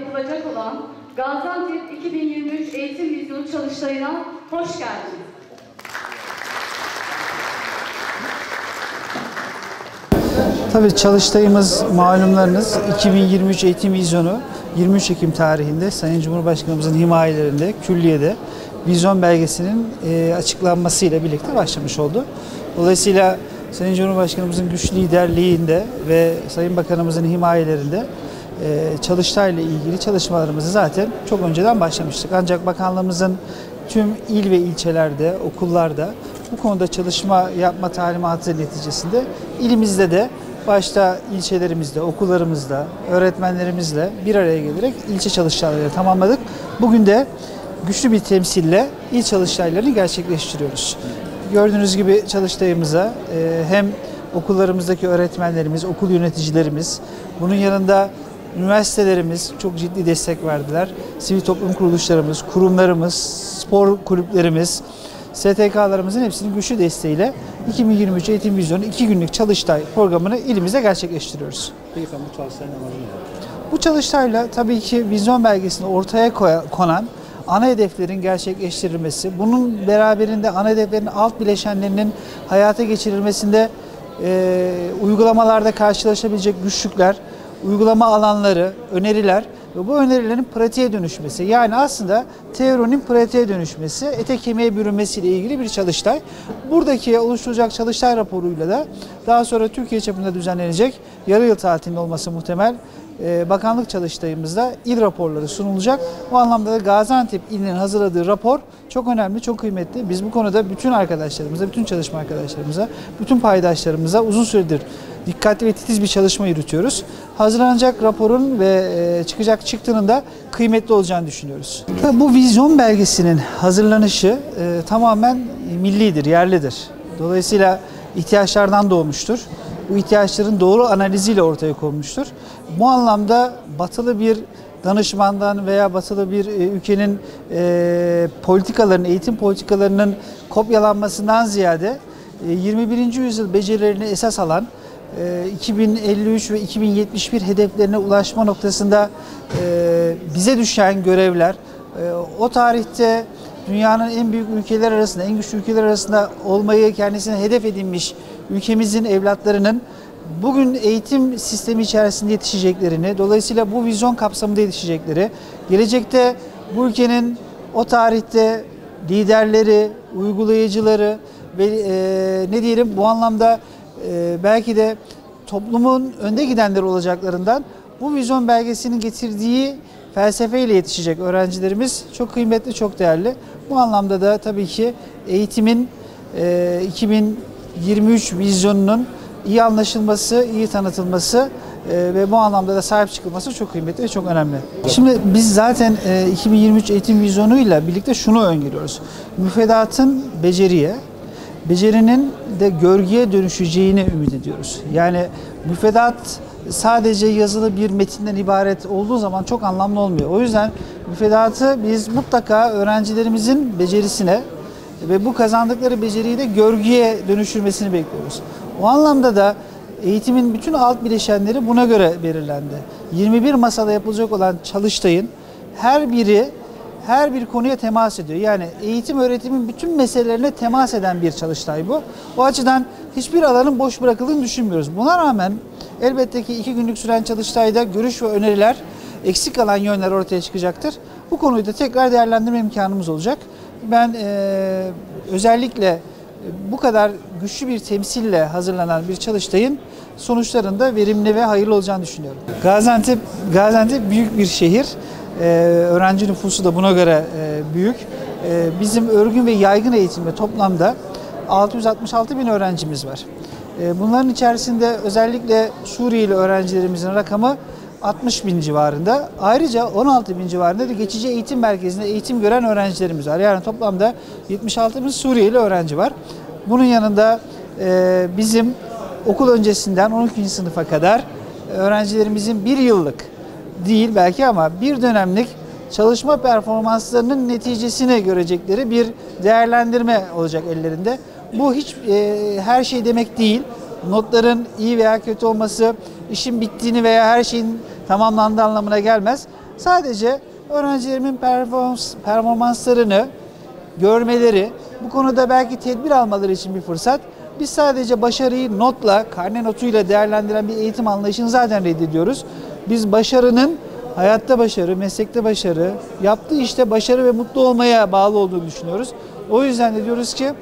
yapılacak olan Gaziantep 2023 Eğitim Vizyonu çalıştayına hoş geldiniz. Tabii çalıştayımız malumlarınız 2023 eğitim vizyonu 23 Ekim tarihinde Sayın Cumhurbaşkanımızın himayelerinde külliyede vizyon belgesinin e, açıklanmasıyla birlikte başlamış oldu. Dolayısıyla Sayın Cumhurbaşkanımızın güç liderliğinde ve Sayın Bakanımızın himayelerinde çalıştayla ilgili çalışmalarımızı zaten çok önceden başlamıştık. Ancak bakanlığımızın tüm il ve ilçelerde, okullarda bu konuda çalışma yapma talimatı neticesinde ilimizde de başta ilçelerimizde, okullarımızda, öğretmenlerimizle bir araya gelerek ilçe çalıştayları tamamladık. Bugün de güçlü bir temsille il çalıştaylarını gerçekleştiriyoruz. Gördüğünüz gibi çalıştayımıza e, hem okullarımızdaki öğretmenlerimiz, okul yöneticilerimiz, bunun yanında üniversitelerimiz çok ciddi destek verdiler. Sivil toplum kuruluşlarımız, kurumlarımız, spor kulüplerimiz, STK'larımızın hepsinin güçlü desteğiyle 2023 Eğitim Vizyonu 2 günlük çalıştay programını ilimizde gerçekleştiriyoruz. Peki efendim bu çalıştayın amacı ne? Bu çalıştayla tabii ki vizyon belgesinde ortaya konan ana hedeflerin gerçekleştirilmesi, bunun beraberinde ana hedeflerin alt bileşenlerinin hayata geçirilmesinde e, uygulamalarda karşılaşabilecek güçlükler, uygulama alanları, öneriler ve bu önerilerin pratiğe dönüşmesi. Yani aslında teorinin pratiğe dönüşmesi, ete kemiğe bürünmesiyle ilgili bir çalıştay. Buradaki oluşturacak çalıştay raporuyla da daha sonra Türkiye çapında düzenlenecek yarı yıl tatilinin olması muhtemel e, bakanlık çalıştayımızda il raporları sunulacak. Bu anlamda da Gaziantep ilinin hazırladığı rapor çok önemli, çok kıymetli. Biz bu konuda bütün arkadaşlarımıza, bütün çalışma arkadaşlarımıza, bütün paydaşlarımıza uzun süredir dikkatli ve titiz bir çalışma yürütüyoruz. Hazırlanacak raporun ve e, çıkacak çıktının da kıymetli olacağını düşünüyoruz. Tabii Bu vizyon belgesinin hazırlanışı e, tamamen millidir, yerlidir. Dolayısıyla ihtiyaçlardan doğmuştur. Bu ihtiyaçların doğru analiziyle ortaya konmuştur. Bu anlamda batılı bir danışmandan veya batılı bir e, ülkenin e, politikalarının, eğitim politikalarının kopyalanmasından ziyade e, 21. yüzyıl becerilerini esas alan 2053 ve 2071 hedeflerine ulaşma noktasında e, bize düşen görevler, e, o tarihte dünyanın en büyük ülkeler arasında, en güçlü ülkeler arasında olmayı kendisine hedef edinmiş ülkemizin evlatlarının bugün eğitim sistemi içerisinde yetişeceklerini, dolayısıyla bu vizyon kapsamında yetişecekleri, gelecekte bu ülkenin o tarihte liderleri, uygulayıcıları ve e, ne diyelim bu anlamda e, belki de toplumun önde gidenleri olacaklarından bu vizyon belgesinin getirdiği felsefeyle yetişecek öğrencilerimiz çok kıymetli, çok değerli. Bu anlamda da tabii ki eğitimin e, 2023 vizyonunun iyi anlaşılması, iyi tanıtılması e, ve bu anlamda da sahip çıkılması çok kıymetli ve çok önemli. Şimdi biz zaten e, 2023 eğitim vizyonuyla birlikte şunu öngörüyoruz. Müfredatın beceriye, becerinin de görgüye dönüşeceğini ümit ediyoruz. Yani müfredat sadece yazılı bir metinden ibaret olduğu zaman çok anlamlı olmuyor. O yüzden müfredatı biz mutlaka öğrencilerimizin becerisine ve bu kazandıkları beceriyi de görgüye dönüştürmesini bekliyoruz. O anlamda da eğitimin bütün alt bileşenleri buna göre belirlendi. 21 masada yapılacak olan çalıştayın her biri her bir konuya temas ediyor. Yani eğitim öğretimin bütün meselelerine temas eden bir çalıştay bu. O açıdan hiçbir alanın boş bırakıldığını düşünmüyoruz. Buna rağmen elbette ki iki günlük süren çalıştayda görüş ve öneriler, eksik kalan yönler ortaya çıkacaktır. Bu konuyu da tekrar değerlendirme imkanımız olacak. Ben eee, özellikle bu kadar güçlü bir temsille hazırlanan bir çalıştayın sonuçlarında verimli ve hayırlı olacağını düşünüyorum. Gaziantep, Gaziantep büyük bir şehir. Ee, öğrenci nüfusu da buna göre e, büyük. Ee, bizim örgün ve yaygın eğitimde toplamda 666 bin öğrencimiz var. Ee, bunların içerisinde özellikle Suriyeli öğrencilerimizin rakamı 60 bin civarında. Ayrıca 16 bin civarında da geçici eğitim merkezinde eğitim gören öğrencilerimiz var. Yani toplamda 76 bin Suriyeli öğrenci var. Bunun yanında e, bizim okul öncesinden 12. sınıfa kadar öğrencilerimizin bir yıllık değil belki ama bir dönemlik çalışma performanslarının neticesini görecekleri bir değerlendirme olacak ellerinde. Bu hiç e, her şey demek değil. Notların iyi veya kötü olması işin bittiğini veya her şeyin tamamlandığı anlamına gelmez. Sadece öğrencilerimin performans, performanslarını görmeleri, bu konuda belki tedbir almaları için bir fırsat. Biz sadece başarıyı notla, karne notuyla değerlendiren bir eğitim anlayışını zaten reddediyoruz. Biz başarının hayatta başarı, meslekte başarı, yaptığı işte başarı ve mutlu olmaya bağlı olduğunu düşünüyoruz. O yüzden de diyoruz ki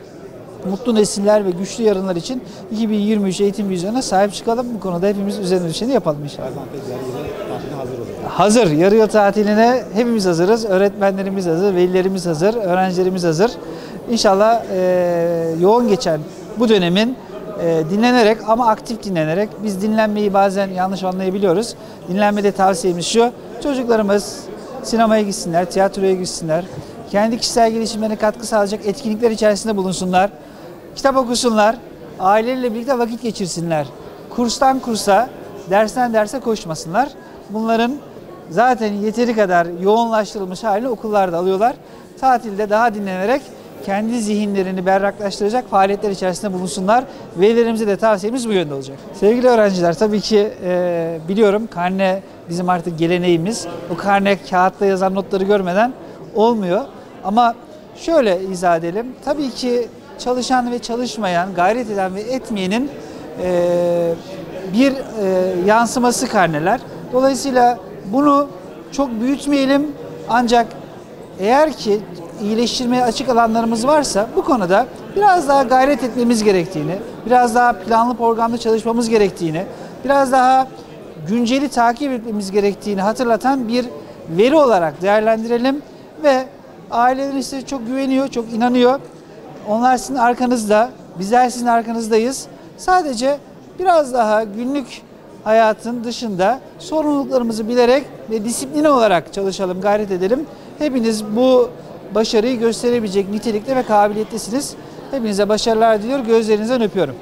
mutlu nesiller ve güçlü yarınlar için 2023 eğitim vizyonuna sahip çıkalım. Bu konuda hepimiz üzerine düşeni yapalım inşallah. Hazır. Yarı yıl tatiline hepimiz hazırız. Öğretmenlerimiz hazır, velilerimiz hazır, öğrencilerimiz hazır. İnşallah e, yoğun geçen bu dönemin e, dinlenerek ama aktif dinlenerek biz dinlenmeyi bazen yanlış anlayabiliyoruz. Dinlenmede tavsiyemiz şu. Çocuklarımız sinemaya gitsinler, tiyatroya gitsinler. Kendi kişisel gelişimlerine katkı sağlayacak etkinlikler içerisinde bulunsunlar. Kitap okusunlar. Aileleriyle birlikte vakit geçirsinler. Kurstan kursa, dersten derse koşmasınlar. Bunların zaten yeteri kadar yoğunlaştırılmış halini okullarda alıyorlar. Tatilde daha dinlenerek kendi zihinlerini berraklaştıracak faaliyetler içerisinde bulunsunlar. Velilerimize de tavsiyemiz bu yönde olacak. Sevgili öğrenciler tabii ki e, biliyorum karne bizim artık geleneğimiz. O karne kağıtta yazan notları görmeden olmuyor. Ama şöyle izah edelim. Tabii ki çalışan ve çalışmayan, gayret eden ve etmeyenin e, bir e, yansıması karneler. Dolayısıyla bunu çok büyütmeyelim ancak eğer ki iyileştirmeye açık alanlarımız varsa bu konuda biraz daha gayret etmemiz gerektiğini, biraz daha planlı programlı çalışmamız gerektiğini, biraz daha günceli takip etmemiz gerektiğini hatırlatan bir veri olarak değerlendirelim ve aileler size çok güveniyor, çok inanıyor. Onlar sizin arkanızda, bizler sizin arkanızdayız. Sadece biraz daha günlük hayatın dışında sorumluluklarımızı bilerek ve disipline olarak çalışalım, gayret edelim. Hepiniz bu başarıyı gösterebilecek nitelikte ve kabiliyettesiniz. Hepinize başarılar diliyor, gözlerinizden öpüyorum.